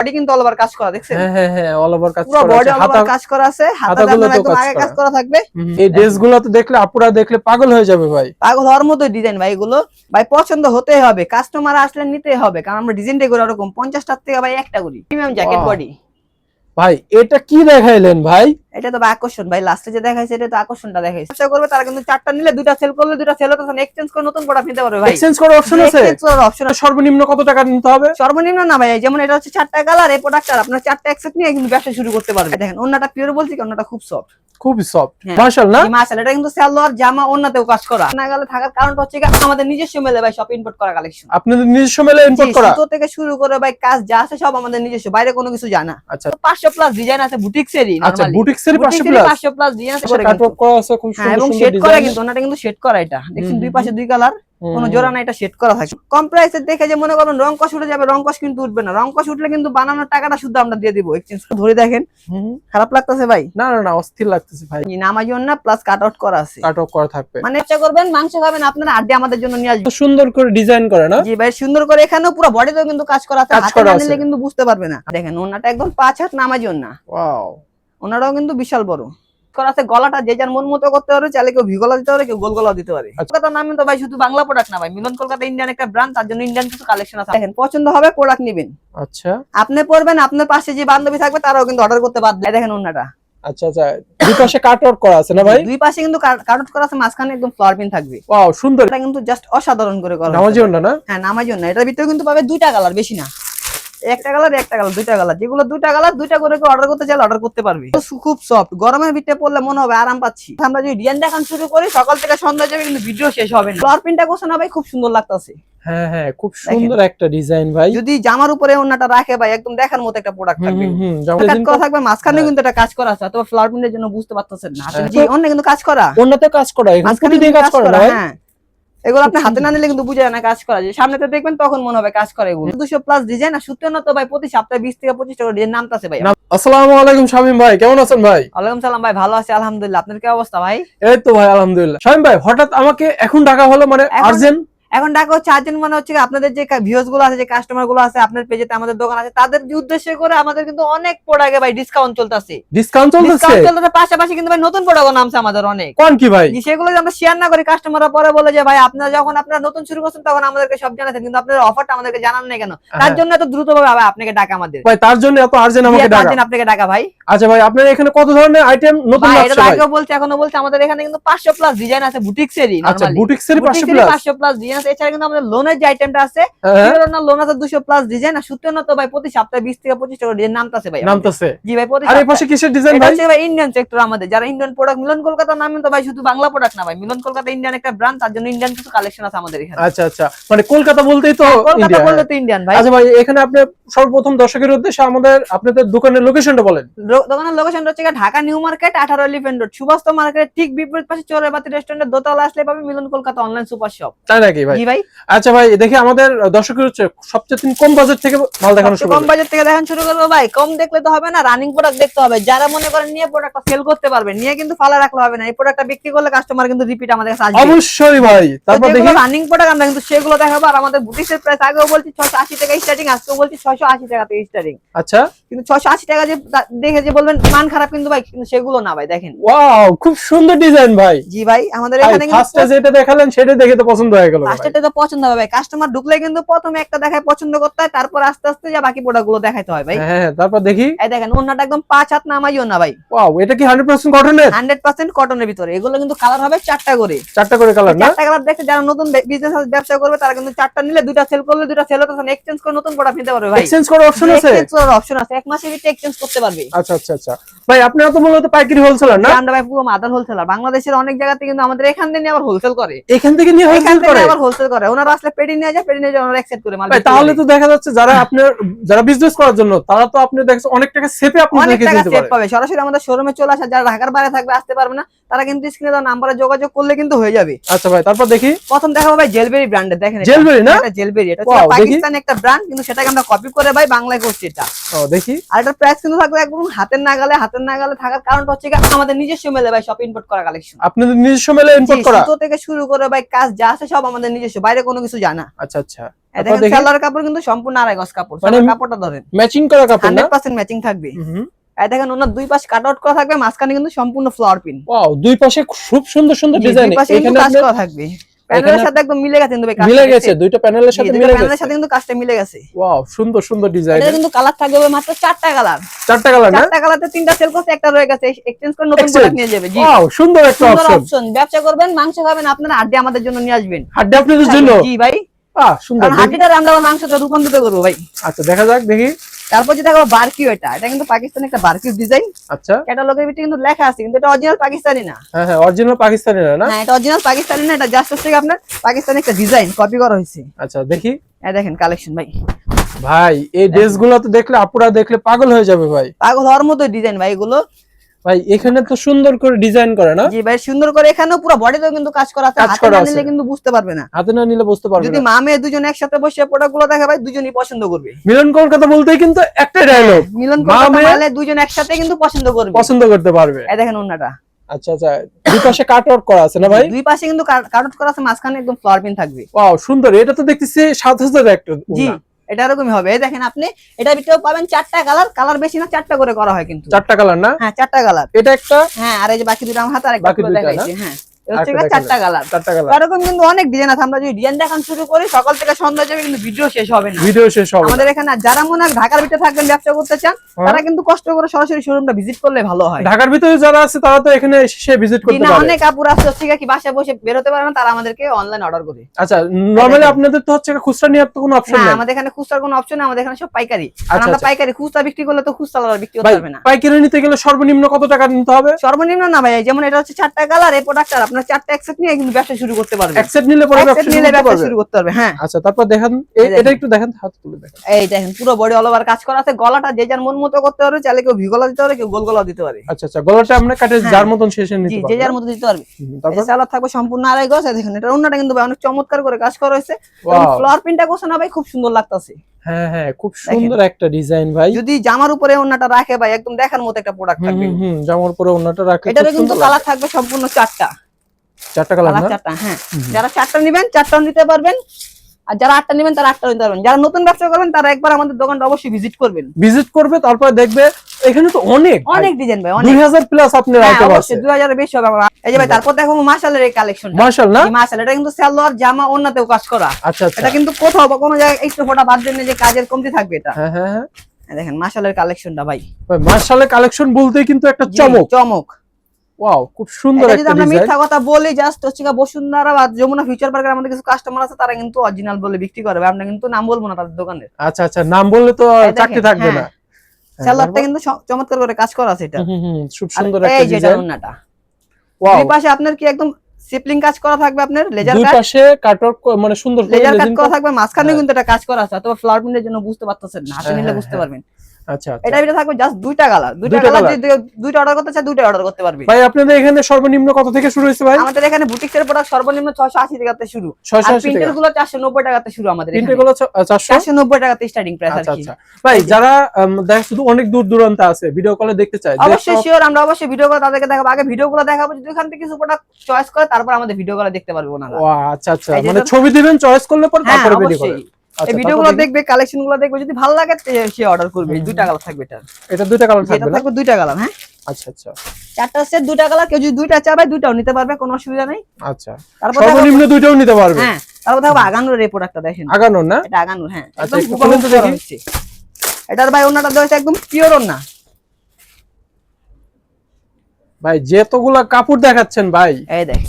Body কিন্তু all over কাজ করা দেখছেন? হ্যাঁ হ্যাঁ হ্যাঁ অল ওভার কাজ পুরো করা বডি অল ওভার কাজ করা আছে হাতাগুলো একদম কাজ আগে কাজ করা। থাকবে। এই ড্রেসগুলো তো দেখলে আপুরা দেখলে পাগল হয়ে যাবে ভাই। পাগল হওয়ার মতো ডিজাইন ভাই এগুলো। ভাই পছন্দ হতেই হবে কাস্টমার আসলে নিতে হবে কারণ আমরা ডিজাইনটা করে ওরকম পঞ্চাশটার থেকে ভাই একটা করি প্রিমিয়াম জ্যাকেট. বডি ভাই এটা কি দেখাইলেন ভাই? এটা তো আকর্ষণ ভাই লাস্টে যে দেখাইছে এটা তো আকর্ষণটা দেখাইছে। ব্যবসা করবে তারা কিন্তু চারটা নিলে দুইটা সেল করলে দুইটা সেল হতে এক্সচেঞ্জ করে নতুন প্রোডাক্ট নিতে পারবে ভাই। এক্সচেঞ্জ করার অপশন আছে? এক্সচেঞ্জ করার অপশন আছে। সর্বনিম্ন কত টাকা নিতে হবে? সর্বনিম্ন না ভাই যেমন এটা হচ্ছে চারটা কালার এই প্রোডাক্টটা আপনার চারটা একসেট নিয়ে কিন্তু ব্যবসা শুরু করতে পারবে। দেখেন অন্যটা পিওর বলছি কি অন্যটা খুব সফট খুবই সফট হ্যাঁ। মার্শাল না? মাসাল এটা কিন্তু সালোয়ার জামা অন্যতেও কাজ করা। না গেলে থাকার কারণটা হচ্ছে আমাদের নিজস্ব মেলে ভাই সব ইম্পোর্ট করা কালেকশন আপনাদের নিজস্ব মেলে ইম্পোর্ট করা? সুতো থেকে শুরু করে ভাই কাজ যা আছে সব আমাদের নিজস্ব বাইরে কোনো কিছু জানা। আচ্ছা। পাঁচশো প্লাস ডিজাইন আছে বুটিক্সেরই আচ্ছা বুটিক্সের পাশে প্লাস পাঁচশো প্লাস ডিজাইন করে কাটওয়ার্ক করা আছে খুব হ্যাঁ সুন্দর এবং শেড করা কিন্তু ওনাটা কিন্তু শেড করা এটা। দেখছেন দুই পাশে দুই কালার কোনো জোড়া না এটা শেড করা থাকে কম প্রাইসে দেখে যে মনে করেন রং কষ উঠে যাবে রং কষ কিন্তু উঠবে না। রং কষ উঠলে কিন্তু বানানোর টাকাটা শুধু আমরা দিয়ে দিব। এক্সচেঞ্জ ধরে দেখেন। খারাপ লাগতেছে ভাই? না না না অস্থির লাগতেছে ভাই। নামাজন না প্লাস কাট আউট করা আছে। কাটওয়ার্ক করা থাকবে। মানে চেষ্টা করবেন মাংস খাবেন আপনারা আড্ডে আমাদের জন্য নিয়ে আসবেন। সুন্দর করে ডিজাইন করে না? জি ভাই সুন্দর করে এখানেও পুরো বডিতেও কিন্তু কাজ করা আছে। হাতে না নিলে কিন্তু বুঝতে পারবে না। দেখেন ওনাটা একদম পাঁচ হাত নামাজন না ওয়াও ওনারাও কিন্তু বিশাল বড়। করা আছে গলাটা যে যার মন মতো করতে পারে চাইলে কেউ ভিগলা দিতে পারে কেউ গোল গলা দিতে পারে। আচ্ছা। কলকাতার নামে তো ভাই শুধু বাংলা প্রোডাক্ট না ভাই মিলন কলকাতা ইন্ডিয়ান একটা ব্র্যান্ড তার জন্য ইন্ডিয়ান কিছু কালেকশন আছে। দেখেন পছন্দ হবে প্রোডাক্ট নেবেন। আচ্ছা। আপনি পড়বেন আপনার পাশে যে বান্ধবী থাকবে তারাও কিন্তু অর্ডার করতে বাধ্য। দেখেন ওনাটা আচ্ছা আচ্ছা। দুই পাশে করা আছে না ভাই? দুই পাশে কিন্তু কার্ড করা আছে মাঝখানে একদম ফ্লাওয়ার পিন থাকবে। ওয়াও সুন্দর। এটা কিন্তু জাস্ট অসাধারণ করে করা নামাজি না না? হ্যাঁ না। এটার ভিতরে কিন্তু পাবে দুইটা কালার বেশি না। একটা কালার একটা কালার দুইটা কালার যেগুলো দুইটা কালার দুইটা করে অর্ডার করতে চাইলে অর্ডার করতে পারবে। খুব সফট গরমের ভিতরে পড়লে মনে হবে আরাম পাচ্ছি। আমরা যদি ডিজাইন দেখান শুরু করি সকাল থেকে সন্ধ্যা যাবে কিন্তু ভিডিও শেষ হবে না। ফ্লাওয়ার প্রিন্টটা কোথাও না ভাই খুব সুন্দর লাগতেছে। হ্যাঁ হ্যাঁ খুব সুন্দর একটা ডিজাইন ভাই। যদি জামার উপরে রাখে ভাই একদম দেখার মতো একটা প্রোডাক্ট থাকবে। কাজ করা থাকবে মাঝখানে হ্যাঁ। কিন্তু এটা কাজ করা আছে অথবা ফ্লাওয়ার প্রিন্টের জন্য বুঝতে পারতেছেন না। জি অন্য কিন্তু কাজ করা। অন্যতে কাজ করা মাঝখানে কাজ করা হ্যাঁ। এগুলো আপনি হাতে না নিলে কিন্তু বুঝে যায় না কাজ করা যে সামনেতে দেখবেন তখন মনে হবে কাজ করে এগুলো। দুশো প্লাস ডিজাইন আর সূত্র না তো ভাই প্রতি সপ্তাহে বিশ থেকে পঁচিশ টাকা ডিজাইন নামতেছে ভাই। আসসালামু আলাইকুম শামিম ভাই কেমন আছেন ভাই? ওয়ালাইকুম সালাম ভাই ভালো আছি আলহামদুলিল্লাহ। আপনার কি অবস্থা ভাই? এই তো ভাই আলহামদুলিল্লাহ। শামিম ভাই হঠাৎ আমাকে এখন ডাকা হলো মানে আর্জেন্ট এখন ডাকা হচ্ছে আর্জেন্ট মানে হচ্ছে আপনাদের যে ভিউজগুলো আছে যে কাস্টমারগুলো আছে আপনার পেজেতে আমাদের দোকান আছে তাদের উদ্দেশ্য করে আমাদের কিন্তু অনেক প্রোডাক্টে ভাই ডিসকাউন্ট চলতেছে। ডিসকাউন্ট চলতেছে? ডিসকাউন্ট চলতেছে পাশাপাশি কিন্তু ভাই নতুন প্রোডাক্ট নামছে আমাদের অনেক। কোন কি ভাই? সেগুলো আমরা শেয়ার না করি কাস্টমাররা পরে বলে যে ভাই আপনারা যখন আপনারা নতুন শুরু করছেন তখন আমাদেরকে সব জানাচ্ছেন কিন্তু আপনাদের অফারটা আমাদেরকে জানান না কেন? তার হ্যাঁ। জন্য এত দ্রুত ভাবে আপনাকে ডাকা আমাদের। ভাই তার জন্য এত আর্জেন্ট আমাকে ডাকা। জন্য আপনাকে ডাকা ভাই। আচ্ছা ভাই আপনার এখানে কত ধরনের আইটেম নতুন ভাই এটা আগেও বলছে এখনও বলছে আমাদের এখানে কিন্তু পাঁচশো প্লাস ডিজাইন আছে বুটিক্সেরই আচ্ছা নরমালি বুটিক্সের পাশে প্লাস পাঁচশো প্লাস ডিজাইন আছে এছাড়া কিন্তু আমাদের লোনের যে আইটেমটা আছে হ্যাঁ লোন আছে দুশো প্লাস ডিজাইন আর সূত্র তো ভাই প্রতি সপ্তাহে বিশ থেকে পঁচিশ টাকা ডিজাইন নামতেছে ভাই। জি ভাই প্রতি আর এই পাশে কিসের ডিজাইন ভাই? ভাই ইন্ডিয়ান সেক্টর আমাদের। যারা ইন্ডিয়ান প্রোডাক্ট মিলন কলকাতার নামে তো ভাই শুধু বাংলা প্রোডাক্ট না ভাই মিলন কলকাতা ইন্ডিয়ান একটা ব্র্যান্ড তার জন্য ইন্ডিয়ান কিছু কালেকশন আছে আমাদের এখানে। আচ্ছা আচ্ছা। মানে কলকাতা বলতেই তো কলকাতা ইন্ডিয়া বললে তো ইন্ডিয়ান ভাই। আচ্ছা ভাই এখানে আপনি সর্বপ্রথম দর্শকের উদ্দেশ্যে আমাদের আপনাদের দোকানের লোকেশনটা বলেন। দোকানের লোকেশন হচ্ছে ঢাকা নিউ মার্কেট আঠারো এলিফেন্ট রোড সুভাষ মার্কেট ঠিক বিপরীত পাশে চোরেবাতি রেস্টুরেন্টের দোতলা আসলে পাবে Milan Kolkata online super shop তাই নাকি ভাই। জি ভাই। আচ্ছা ভাই দেখি আমাদের দর্শকের হচ্ছে সবচেয়ে কম বাজেট থেকে মাল দেখানো শুরু কম বাজেট থেকে দেখান শুরু করব ভাই। কম দেখলে তো হবে না রানিং প্রোডাক্ট দেখতে হবে। যারা মনে করেন নিয়ে প্রোডাক্টটা সেল করতে পারবে নিয়ে কিন্তু ফালা রাখলে হবে না। এই প্রোডাক্টটা বিক্রি করলে কাস্টমার কিন্তু রিপিট আমাদের কাছে আসবে। অবশ্যই ভাই। তারপর দেখি। রানিং প্রোডাক্ট আমরা কিন্তু সেগুলো দেখাবো। আর আমাদের বুটিক্সের প্রাইস আগেও বলছি ছশো আশি টাকা স্টার্টিং আজকেও বলছি ছশো আশি টাকা থেকে স্টার্টিং আচ্ছা। কিন্তু ছশো আশি টাকা যে দেখে যে বলবেন মান খারাপ কিন্তু ভাই কিন্তু সেগুলো না ভাই দেখেন। ওয়াও খুব সুন্দর ডিজাইন ভাই। জি ভাই আমাদের এখানে ফার্স্টে যেটা দেখালেন সেটা দেখে তো পছন্দ হয়ে গেল। ভাই। তো পছন্দ হবে কাস্টমার ঢুকলে কিন্তু প্রথমে একটা দেখায় পছন্দ করতে হয় তারপর আস্তে আস্তে যা বাকি প্রোডাক্ট দেখাইতে হয় ভাই। হ্যাঁ হ্যাঁ, তারপর দেখি। এই দেখেন একদম পাঁচ হাত নামাইও না ভাই। ওয়াও এটা কি 100% কটনের হান্ড্রেড পার্সেন্ট কটনের ভিতরে। এগুলো কিন্তু কালার হবে চারটা করে। চারটা করে কালার না? চারটা কালার দেখে যারা নতুন বিজনেস ব্যবসা করবে তারা কিন্তু চারটা নিলে দুইটা সেল করলে দুইটা সেল হতে এক্সচেঞ্জ করে নতুন প্রোডাক্ট নিতে পারবে ভাই। এক্সচেঞ্জ করার অপশন আছে? এক্সচেঞ্জ করার অপশন আছে। এক মাসের ভিতরে এক্সচেঞ্জ করতে পারবে। আচ্ছা আচ্ছা আচ্ছা। ভাই আপনারা তো মূলত পাইকারি হোলসেলার না? আমরা ভাই পুরো মাদার হোলসেলার বাংলাদেশের অনেক জায়গাতে কিন্তু আমাদের এখান থেকে নিয়ে আবার হোলসেল করে। এখান থেকে নিয়ে হোলসেল করে? আবার হোলসেল করে। ওনারা আসলে নিয়ে যায় নিয়ে যায় ওনারা করে মাল তাহলে তো দেখা যাচ্ছে যারা আপনার যারা বিজনেস করার জন্য তারা তো আপনি অনেক টাকা সেপে অনেক টাকা পারে। পাবে। সরাসরি আমাদের শোরুমে চলে আসা যারা ঢাকার বাইরে থাকবে আসতে পারবে না তারা কিন্তু স্ক্রিনে দেওয়া নাম্বারে যোগাযোগ করলে কিন্তু হয়ে যাবে। আচ্ছা ভাই তারপর দেখি। প্রথম দেখাবো ভাই জেলবেরি ব্র্যান্ডের দেখেন জেলবেরি না? এটা জেলবেরি এটা পাকিস্তানি একটা ব্র্যান্ড কিন্তু সেটাকে আমরা কপি করে ভাই বাংলায় করছি এটা। ও দেখি। আর এটার প্রাইস কিন্তু থাকবে একদম হাতের নাগালে হাতের নাগালে থাকার কারণটা হচ্ছে কি আমাদের নিজস্ব মেলে ভাই সব ইম্পোর্ট করা কালেকশন আপনাদের নিজস্ব মেলে ইম্পোর্ট করা? থেকে শুরু করে ভাই কাজ যা আছে সব আমাদের নিজস্ব বাইরে কোনো কিছু জানা। আচ্ছা আচ্ছা। দেখেন সালোয়ার কাপড় কিন্তু সম্পূর্ণ আড়াই গজ কাপড় মানে- কাপড়টা ধরেন। ম্যাচিং করা কাপড় না? হান্ড্রেড পার্সেন্ট ম্যাচিং থাকবে। দেখেন ওনার দুই পাশ কাট আউট করা থাকবে মাঝখানে কিন্তু সম্পূর্ণ ফ্লাওয়ার পিন ওয়াও দুই পাশে খুব সুন্দর সুন্দর ডিজাইন এখানে কাজ করা থাকবে। প্যানেলের সাথে একদম মিলে গেছে কিন্তু মিলে গেছে দুইটা প্যানেলের সাথে মিলে প্যানেলের সাথে কিন্তু কাজটা মিলে গেছে। ওয়াও সুন্দর সুন্দর ডিজাইন এটা কিন্তু কালার থাকবে মাত্র চারটা কালার চারটা কালার না? চারটা কালারতে তিনটা সেল করছে একটা রয়ে গেছে। এক্সচেঞ্জ করে নতুন প্রোডাক্ট নিয়ে যাবে জি। ওয়াও সুন্দর একটা সুন্দর অপশন ব্যবসা করবেন মাংস খাবেন আপনারা হাড্ডি আমাদের জন্য নিয়ে আসবেন। হাড্ডি আপনাদের জন্য? জি ভাই। আহ সুন্দর। কারণ হাড্ডিটা আমরা মাংসটা রূপান্তরিত করব ভাই। আচ্ছা দেখা যাক দেখি। তারপর যেটা দেখো বারকিউ এটা। এটা কিন্তু পাকিস্তানি একটা বারকিউ ডিজাইন আচ্ছা। ক্যাটালগের ভিতরে কিন্তু লেখা আছে কিন্তু এটা অরিজিনাল পাকিস্তানি না। হ্যাঁ হ্যাঁ অরিজিনাল পাকিস্তানি না না? হ্যাঁ এটা অরিজিনাল পাকিস্তানি না এটা জাস্ট থেকে আপনার পাকিস্তানের একটা ডিজাইন কপি করা হয়েছে। আচ্ছা দেখি। হ্যাঁ দেখেন কালেকশন ভাই। ভাই এই ড্রেসগুলো তো দেখলে আপুরা দেখলে পাগল হয়ে যাবে ভাই। পাগল হওয়ার মতো ডিজাইন ভাই এগুলো ভাই এখানে তো সুন্দর করে ডিজাইন করে না? জি ভাই সুন্দর করে এখানেও পুরো বডিতেও কিন্তু কাজ করা আছে হাতে না নিলে কিন্তু বুঝতে পারবে না। হাতে না নিলে বুঝতে পারবে যদি না। মা মেয়ে দুজন একসাথে বসে প্রোডাক্টগুলো দেখা ভাই দুজনই পছন্দ করবে। মিলন কলকাতা বলতেই কিন্তু একটাই ডায়লগ মিলন মা করতে মেয়ে- পারলে দুজন একসাথে কিন্তু পছন্দ করবে। পছন্দ করতে পারবে। এই দেখেন ওন্নাটা আচ্ছা আচ্ছা দুই পাশে কাট আউট করা আছে না ভাই? দুই পাশে কিন্তু কাট করা আছে মাঝখানে একদম ফ্লাওয়ার পিন থাকবে। ওয়াও সুন্দর। এটা তো দেখতেছি সাত হাজার একটা জি। এটা এরকমই হবে। এই দেখেন আপনি এটা ভিতরে পাবেন চারটা কালার কালার বেশি না চারটা করে করা হয় কিন্তু। চারটা কালার না? হ্যাঁ চারটা কালার। এটা একটা হ্যাঁ আর এই যে বাকি দুটো আমার হাতে আরেকটা? দেখাইছি হ্যাঁ। এটা হচ্ছে আরেকটা গিয়ে চারটা কালার চারটা কালার এরকম কিন্তু অনেক ডিজাইন আছে। আমরা যদি ডিজাইন দেখান শুরু করি সকাল থেকে সন্ধ্যা যাবে কিন্তু ভিডিও শেষ হবে না। ভিডিও শেষ হবে আমাদের এখানে যারা মনে হয় ঢাকার ভিতরে থাকবেন ব্যবসা করতে চান। তারা কিন্তু কষ্ট করে সরাসরি শোরুমটা ভিজিট করলে ভালো হয়। ঢাকার ভিতরে যারা আছে তারা তো এখানে এসে ভিজিট করতে পারে। অনেক কাপড় আছে হচ্ছে কি বাসায় বসে বেরোতে পারে না তারা আমাদেরকে অনলাইন অর্ডার করে। আচ্ছা নরমালি আপনাদের তো হচ্ছে খুচরা তো কোনো অপশন নেই? আমাদের এখানে খুচরার কোনো অপশন আমাদের এখানে সব পাইকারি। আচ্ছা, আমরা আচ্ছা। পাইকারি খুচরা বিক্রি করলে তো খুচরা বিক্রি করতে পারবে না। পাইকারি নিতে গেলে সর্বনিম্ন কত টাকা নিতে হবে? সর্বনিম্ন না ভাই যেমন এটা হচ্ছে চারটা কালার এই প্রোডাক্টটা আপনার চারটা একসেট নিয়ে কিন্তু ব্যবসা শুরু করতে পারবে। এক সেট নিলে পরে ব্যবসা শুরু নিলে করতে ব্যবসা শুরু করতে পারবে হ্যাঁ। আচ্ছা তারপর দেখেন। এটা একটু দেখেন হাত তুলে দেখেন। এই দেখেন পুরো বডি অল ওভার কাজ করা আছে। গলাটা যে যার মন মতো করতে পারবে চাইলে কেউ ভি গলা দিতে পারে কেউ গোল গলা দিতে পারে। আচ্ছা আচ্ছা গলাটা আমরা কাটে হ্যাঁ। যার মতন শেষে নিতে যে যার মতো দিতে পারবে। তারপর? সালাদ থাকবে সম্পূর্ণ আড়াই গজ। দেখেন এটা অন্যটা কিন্তু ভাই অনেক চমৎকার করে কাজ করা হয়েছে. ফ্লোর প্রিন্টটা না ভাই খুব সুন্দর লাগতাছে। হ্যাঁ হ্যাঁ খুব সুন্দর একটা ডিজাইন ভাই। যদি জামার উপরে অন্যটা রাখে ভাই একদম দেখার মতো একটা প্রোডাক্ট থাকবে। হুম, জামার উপরে ওন্নাটা খুব এটারও কিন্তু কালার থাকবে সম্পূর্ণ চারটা। চারটা কালার কালার না? চারটা হ্যাঁ। যারা চারটা নেবেন চারটাও নিতে পারবেন। আর যারা আটটা নেবেন তারা আটটা নিতে পারবেন। যারা নতুন ব্যবসা করবেন তারা একবার আমাদের দোকানটা অবশ্যই ভিজিট করবেন। ভিজিট করবে তারপর দেখবে এখানে তো অনেক অনেক ডিজাইন ভাই অনেক। হাজার প্লাস আপনার হ্যাঁ আইটেম আছে। বেশি হবে আমার। এই যে ভাই তারপর দেখো এই কালেকশন না? এটা কিন্তু সালোয়ার জামা কাজ করা। আচ্ছা আচ্ছা। এটা কিন্তু কোথাও বা কোনো জায়গায় একটু ফোটা বাদ যে কাজের কমতি থাকবে এটা। হ্যাঁ দেখেন কালেকশনটা ভাই। মার্শালের কালেকশন বলতেই কিন্তু একটা চমক। চমক। ওয়াও খুব সুন্দর একটা আমরা মিথ্যা কথা বলি জাস্ট হচ্ছে বসুন্ধরা বা যমুনা ফিউচার পার্কের আমাদের কিছু কাস্টমার আছে তারা কিন্তু অরিজিনাল বলে বিক্রি করবে। আমরা কিন্তু নাম বলব না তাদের দোকানের। আচ্ছা আচ্ছা নাম বললে তো চাকরি থাকবে হ্যাঁ। না। হ্যাঁ, সালোয়ারটা কিন্তু চ- চমৎকার করে কাজ করা আছে এটা। হুম, হুম, হুম, খুব সুন্দর একটা ডিজাইন ওয়াও দুই পাশে আপনার কি একদম সিপলিং কাজ করা থাকবে আপনার? লেজার দুই পাশে কাটওয়ার্ক মানে সুন্দর করে লেজার কাট করা থাকবে মাঝখানে হ্যাঁ। কিন্তু এটা কাজ করা আছে অথবা ফ্লাওয়ার প্রিন্টের জন্য বুঝতে পারতেছেন না হাতে হ্যাঁ, নিলে হ্যাঁ, বুঝতে হ্যাঁ। পারবেন। আচ্ছা আচ্ছা। এটা ভিতরে থাকবে জাস্ট দুইটা কালার দুইটা কালার যদি দুইটা অর্ডার করতে দুইটা অর্ডার করতে পারবে। ভাই আপনাদের এখানে সর্বনিম্ন কত থেকে শুরু ভাই? আমাদের এখানে প্রোডাক্ট সর্বনিম্ন 680 টাকাতে শুরু। প্রিন্টেরগুলো 490 টাকাতে শুরু আমাদের তিনটে গুলো ছ- আহ, চারশো? 490 টাকাতে স্টার্টিং প্রাইস আচ্ছা আচ্ছা। ভাই যারা দেখ শুধু অনেক দূর দূরান্তে আছে ভিডিও কলে দেখতে চায় অবশ্যই শিওর আমরা অবশ্যই ভিডিও করে তাদেরকে দেখাবো। আগে ভিডিও গুলো দেখাবো যদি ওখান থেকে কিছু প্রোডাক্ট চয়েস করে তারপর আমাদের ভিডিও করে দেখতে পারব না আচ্ছা আচ্ছা। মানে ছবি দিবেন চয়েস করলে পর হ্যাঁ তারপরে পড়ে আচ্ছা এই ভিডিও গুলো দেখবে কালেকশনগুলো দেখবে যদি ভালো লাগে সে অর্ডার করবে। এই দুইটা কালার থাকবে এটা এটা দুইটা কালার এটা থাকবে না? থাকবে দুইটা কালার হ্যাঁ? আচ্ছা আচ্ছা। চারটা সেট দুইটা কালার কেউ যদি দুইটা চাবে দুইটাও নিতে পারবে কোনো অসুবিধা নেই। আচ্ছা। তারপর সর্বনিম্ন দুইটাও নিতে পারবে? হ্যাঁ তারপর দেখো আগানোর এই প্রোডাক্টটা দেখেন। আগানোর না? এটা আগানোর হ্যাঁ। আচ্ছা, একদম তো দেখি। এটার ভাই ওনাটা দেওয়া একদম পিওর ওনা ভাই যেতগুলা কাপড় দেখাচ্ছেন ভাই। এই দেখ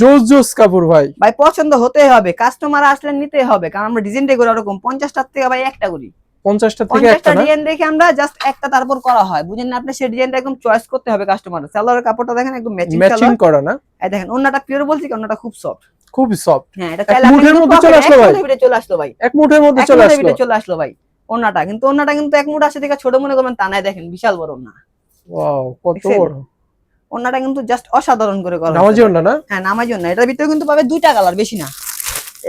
জোস জোস কাপড় ভাই। ভাই পছন্দ হতেই হবে কাস্টমার আসলে নিতেই হবে কারণ আমরা করি ওরকম পঞ্চাশটার থেকে ভাই একটা করি। পঞ্চাশটা থেকে একটা ডিজাইন দেখে আমরা জাস্ট একটা তারপর করা হয়। বুঝেন না আপনি সেই ডিজাইনটা একদম চয়েস করতে হবে কাস্টমার সালোয়ারের কাপড়টা দেখেন একদম ম্যাচিং ম্যাচিং করা না? এই দেখেন পিওর বলছি কি খুব সফট খুব সফট হ্যাঁ এটা এক চাইলে মুঠের মধ্যে চলে আসলো ভাই। মুঠের চলে আসলো ভাই। এক মুঠের মধ্যে চলে আসলো। ভিতরে চলে আসলো ভাই কিন্তু কিন্তু এক মুঠ আসে থেকে ছোট মনে করবেন তা নাই দেখেন বিশাল বড় না। ওয়াও কত বড়। ওনাটা কিন্তু জাস্ট অসাধারণ করে করা নামাজি হয়েছে। না? হ্যাঁ নামার জন্য এটার ভিতরে কিন্তু পাবে দুইটা কালার বেশি না।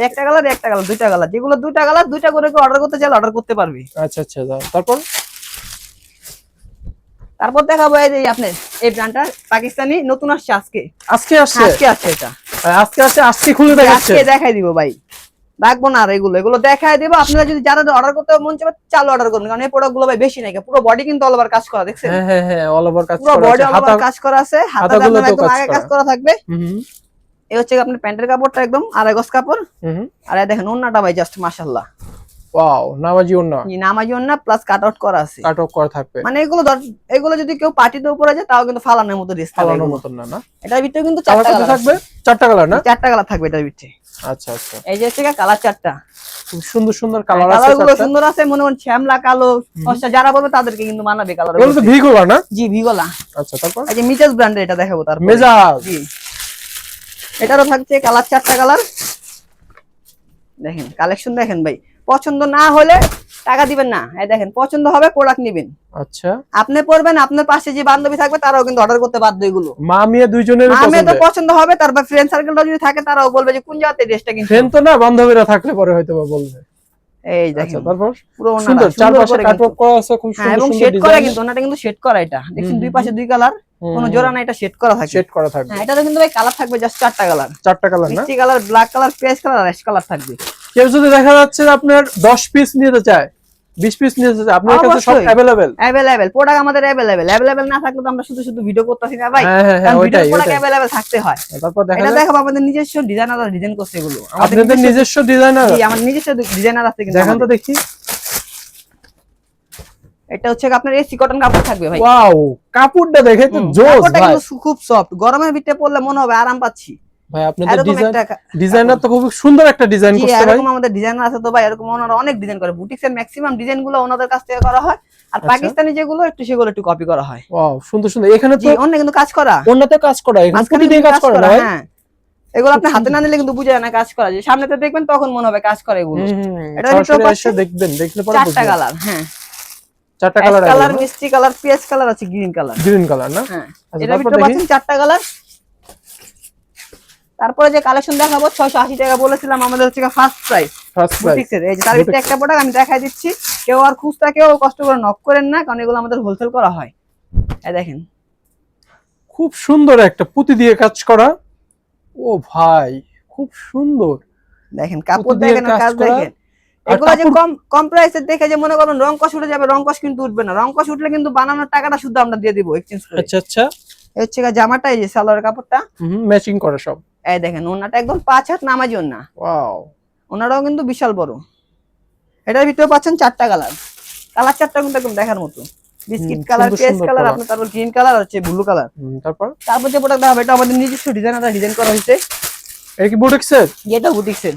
একটা কালার একটা কালার দুইটা কালার যেগুলো দুইটা কালার দুইটা করে অর্ডার করতে চাইলে অর্ডার করতে পারবে। আচ্ছা আচ্ছা। তারপর? তারপর দেখাবো এই যে আপনার এই ব্র্যান্ডটা পাকিস্তানি নতুন আসছে আজকে। আজকে আসছে? আজকে আসছে এটা। আজকে আসছে আজকে খুলে দেখাচ্ছে। আজকে দেখাই দিব ভাই। রাখব না আর এগুলো। এগুলো দেখায় দেবো। আপনারা যদি যারা অর্ডার করতে মন চাবে চালু অর্ডার করুন। কারণ এই প্রোডাক্টগুলো ভাই বেশি নাই পুরো বডি কিন্তু অল ওভার কাজ করা দেখছেন? হ্যাঁ হ্যাঁ হ্যাঁ অল ওভার কাজ পুরো বডি আছে। অল ওভার কাজ করা আছে। হাতাগুলোতেও আপনার একদম আগে কাজ করা। থাকবে। এই হচ্ছে আপনার প্যান্টের কাপড়টা একদম আড়াই গজ কাপড় আর দেখেন ওন্নাটা ভাই জাস্ট মাশাআল্লাহ। ওয়াও নামাজি ওন্না। জি নামাজি ওন্না প্লাস কাট আউট করা আছে। কাট অফ করা থাকবে। মানে এগুলো এগুলো যদি কেউ পার্টিতে উপরে যায় তাও কিন্তু ফালানোর মতো ড্রেস থাকবে ফালানোর। মতন না না? এটার ভিতরে কিন্তু চারটা থাকবে? চারটা কালার না? চারটা কালার থাকবে এটার ভিতরে। আচ্ছা আচ্ছা। এই যে হচ্ছে কালার চারটা। খুব সুন্দর সুন্দর কালার আছে কালারগুলো সুন্দর আছে মনে করেন শ্যামলা কালো ফর্সা যারা বলবে তাদেরকে কিন্তু মানাবে কালার এগুলো তো ভি কালার না? জি ভিগোলা আচ্ছা তারপর? এই যে মিটাস ব্র্যান্ডের এটা দেখাবো তার মেজাজ জি। এটারও থাকছে কালার চারটা কালার দেখেন কালেকশন দেখেন ভাই। পছন্দ না হলে টাকা দিবেন না। এই দেখেন পছন্দ হবে প্রোডাক্ট নিবেন। আচ্ছা। আপনি পড়বেন আপনার পাশে যে বান্ধবী থাকবে তারাও কিন্তু অর্ডার করতে বাধ্য এগুলো। মা মেয়ে দুইজনের আমি তো পছন্দ হবে তারপর ফ্রেন্ড সার্কেলটা যদি থাকে তারাও বলবে যে কোন জায়গাতে ড্রেসটা কিন্তু ফ্রেন্ড তো না বান্ধবীরা থাকলে পরে হয়তো বলবে। এই আচ্ছা দেখেন তারপর? পুরো সুন্দর চারপাশে করে আছে খুব হ্যাঁ সুন্দর এবং শেড করা কিন্তু ওনাটা কিন্তু শেড করা এটা। দেখছেন হুম, দুই পাশে দুই কালার কোনো জোড়া না এটা শেড করা থাকে। সেট করা থাকবে। হ্যাঁ এটাতে কিন্তু ভাই কালার থাকবে জাস্ট চারটা কালার চারটা কালার না? মিষ্টি কালার ব্ল্যাক কালার পেঁয়াজ কালার আর অ্যাশ কালার থাকবে। কেউ যদি দেখা যাচ্ছে আপনার 10 পিস নিতে চায় 20 পিস নিতে চায় আপনার কাছে সব অবশ্যই। अवेलेबल অ্যাভেলেবেল প্রোডাক্ট আমাদের অ্যাভেলেবেল অ্যাভেলেবেল না থাকলে তো আমরা শুধু শুধু ভিডিও করতেছি না ভাই হ্যাঁ হ্যাঁ হ্যাঁ কারণ ভিডিও ওইটাই প্রোডাক্ট ওইটাই অ্যাভেলেবেল থাকতে হয় তারপর দেখা এটা যায় দেখাবো আমাদের নিজস্ব ডিজাইনার ডিজাইন করছে এগুলো আমাদের আপনাদের নিজস্ব ডিজাইনার জি, আমাদের নিজস্ব ডিজাইনার আছে কিন্তু দেখান তো আমাদের। দেখি এটা হচ্ছে আপনার এসি কটন কাপড় থাকবে ভাই ওয়াও কাপড়টা দেখে তো হুম, জোস কাপড়টা ভাই কিন্তু সু- খুব সফট গরমের ভিতরে পরলে মনে হবে আরাম পাচ্ছি ভাই আপনাদের ডিজাইন ডিজাইনার তো খুব সুন্দর একটা ডিজাইন করতে ভাই এরকম আমাদের ডিজাইনার আছে তো ভাই এরকম ওনারা অনেক ডিজাইন করে। বুটিক্সের ম্যাক্সিমাম ওনাদের কাছ থেকে করা হয়। আর আচ্ছা। পাকিস্তানি যেগুলো একটু সেগুলো একটু কপি করা হয়। ওয়াও সুন্দর সুন্দর। এখানে তো অন্য কিন্তু কাজ করা। অন্যতে কাজ করা এখানে পুটি দিয়ে কাজ করা ভাই। হ্যাঁ। এগুলো আপনি হাতে না নিলে কিন্তু বুঝে না কাজ করা। যে সামনেতে দেখবেন তখন মনে হবে কাজ করে এগুলো। ভিতরে দেখবেন দেখলে পরে চারটা কালার হ্যাঁ। চারটা কালার কালার মিষ্টি কালার পেঁয়াজ কালার আছে গ্রিন কালার গ্রিন কালার না? হ্যাঁ। আচ্ছা, ভিতরে পাচ্ছেন চারটা কালার তারপরে যে কালেকশন দেখাবো ছয়শো আশি টাকা বলেছিলাম আমাদের হচ্ছে ফার্স্ট প্রাইস ফার্স্ট প্রাইস এই যে তার ভিতরে একটা প্রোডাক্ট আমি দেখাই দিচ্ছি। কেউ আর খুচরা কেউ কষ্ট করে নক করেন না কারণ এগুলো আমাদের হোলসেল করা হয়। এই দেখেন। খুব সুন্দর একটা পুঁতি দিয়ে কাজ করা। ও ভাই খুব সুন্দর। দেখেন কাপড় দেখেন কাজ দেখেন। এগুলো যে কম কম দেখে যে মনে করবেন রং কষ উঠে যাবে রং কষ কিন্তু উঠবে না। রং কষ উঠলে কিন্তু বানানোর টাকাটা শুধু আমরা দিয়ে দিব এক্সচেঞ্জ করে। আচ্ছা আচ্ছা। হচ্ছে জামাটা এই যে সালোয়ার কাপড়টা। ম্যাচিং করা সব। এই দেখেন ওনাটা একদম পাঁচ হাত নামাজি ওনা। ওয়াও ওনারাও কিন্তু বিশাল বড়। এটার ভিতরে পাচ্ছেন চারটা কালার। কালার চারটা কিন্তু একদম দেখার মতো। বিস্কিট কালার পেস্ট কালার আপনার তারপর গ্রিন কালার হচ্ছে ব্লু কালার। তারপর? তারপর যে প্রোডাক্ট দেখাবো এটা আমাদের নিজস্ব ডিজাইনাররা ডিজাইন করা হয়েছে। এটা কি বুটিক্সের বুটিক্সের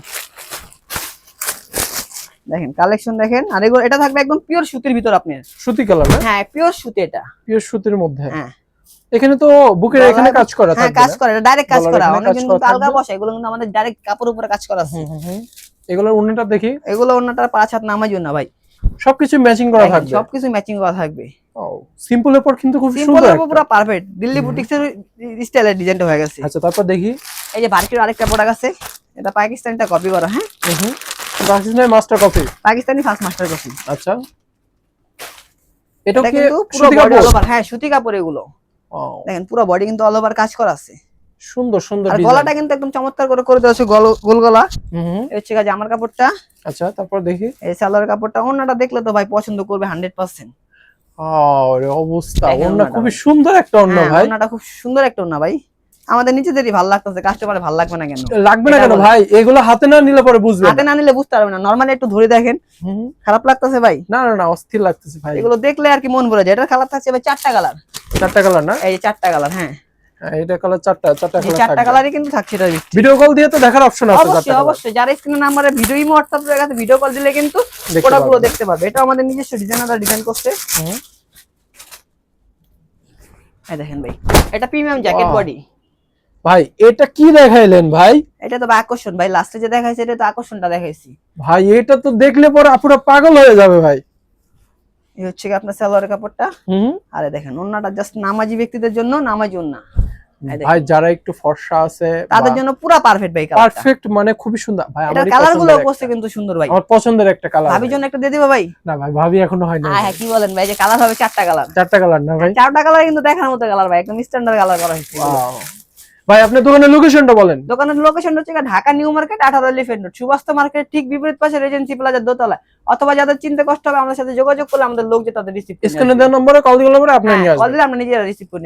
দেখেন কালেকশন দেখেন। আর এটা থাকবে একদম পিওর সুতির ভিতর আপনার। সুতি কালার হ্যাঁ পিওর সুতি এটা। পিওর সুতির মধ্যে। হ্যাঁ। এখানে তো বুকের এখানে কাজ করা হ্যাঁ কাজ না? করে এটা ডাইরেক্ট কাজ করা। অনেক কিন্তু আলগা বসে এগুলো কিন্তু আমাদের ডাইরেক্ট কাপড়ের উপরে কাজ করা আছে। এগুলোর উন্নটা দেখি। এগুলো অন্যটা পাঁচ হাত নামার জন্য ভাই। সবকিছু ম্যাচিং করা থাকবে। সবকিছু ম্যাচিং করা থাকবে। সিম্পলের পর কিন্তু খুব সিম্পল সুন্দর একটা। পুরো পারফেক্ট দিল্লি বুটিক্সের স্টাইলের ডিজাইনটা হয়ে গেছে। আচ্ছা তারপর দেখি। এই যে ভারতীয় আরেকটা প্রোডাক্ট আছে। এটা পাকিস্তানিটা কপি করা হ্যাঁ? পাকিস্তানের master copy Pakistani first master copy আচ্ছা। এটা কি সুতি কাপড়? হ্যাঁ সুতি কাপড় এগুলো। ও, দেখেন পুরো বডি কিন্তু অল ওভার কাজ করা আছে। সুন্দর সুন্দর আর গলাটা কিন্তু একদম চমৎকার করে করে দেওয়া আছে গল- গোল গলা। এই হচ্ছে গা আমার কাপড়টা। আচ্ছা তারপর দেখি। এই সালোয়ার কাপড়টা ওনাটা দেখলে তো ভাই পছন্দ করবে হান্ড্রেড পার্সেন্ট আরে অবস্থা। ওনা খুব ওড়নাটা খুবই সুন্দর একটা অন্য ভাই। ওনাটা খুব সুন্দর একটা ওনা ভাই। আমাদের নিজেদেরই ভালো লাগতেছে কাস্টমারে ভালো লাগবে না কেন? লাগবে না কেন ভাই? এগুলো হাতে না নিলে পরে বুঝবে হাতে না নিলে বুঝতে পারবে না। নরমালি একটু ধরে দেখেন। খারাপ লাগতেছে ভাই? না না না অস্থির লাগতেছে ভাই। এগুলো দেখলে আর কি মন ভরে যায়। এটার কালার থাকছে ভাই চারটা কালার চারটা কালার না? এই যে চারটা কালার হ্যাঁ। হ্যাঁ, এটা কালার চারটা চারটা কালার চারটা কালারই কিন্তু থাকছে ভিতরে ভিডিও কল দিয়ে তো দেখার অপশন আছে অবশ্যই। অবশ্যই। যারা স্ক্রিনে নাম্বারে ভিডিও ইমো হোয়াটসঅ্যাপ রয়ে গেছে ভিডিও কল দিলে কিন্তু গুলো পারবে। দেখতে পারবে। এটা আমাদের নিজস্ব ডিজাইনাররা ডিজাইন করছে। এই দেখেন ভাই। এটা প্রিমিয়াম জ্যাকেট বডি ভাই এটা কি দেখাইলেন ভাই? এটা তো আকর্ষণ ভাই লাস্টে যে দেখাইছে এটা তো আকর্ষণটা দেখাইছি। ভাই এটা তো দেখলে পরে পুরো পাগল হয়ে যাবে ভাই। এই হচ্ছে কি আপনার সালোয়ারের কাপড়টা? হুম। আরে দেখেন ওন্নাটা জাস্ট নামাজি ব্যক্তিদের জন্য নামাজি ওন্না। ভাই যারা একটু ফর্সা আছে তাদের জন্য পুরা পারফেক্ট ভাই কালারটা। পারফেক্ট মানে খুবই সুন্দর। ভাই আমারই কালারগুলো একটা। কিন্তু সুন্দর ভাই। আমার পছন্দের একটা কালার ভাবির জন্য একটা দিয়ে দিবা ভাই? না ভাই ভাবি এখনও হয় না হ্যাঁ কি বলেন ভাই যে কালার হবে চারটা কালার চারটা কালার না ভাই? চারটা কালার কিন্তু দেখার মতো কালার ভাই একদম স্ট্যান্ডার্ড কালার করা হয়েছে. ভাই আপনি দোকানের লোকেশনটা বলেন। দোকানের লোকেশন হচ্ছে ঢাকা নিউ মার্কেট আঠারো এলিফেন্ট রোড। সুবাস্ত মার্কেট ঠিক বিপরীত পাশে রেজেন্সি প্লাজার দোতলা অথবা যাদের চিন্তা কষ্ট হবে আমাদের সাথে যোগাযোগ করলে আমাদের লোক যে তাদের রিসিভ স্ক্রিনে দেওয়া নম্বরে কল দিলে আপনার কল দিলে আমরা নিজেরা রিসিভ করে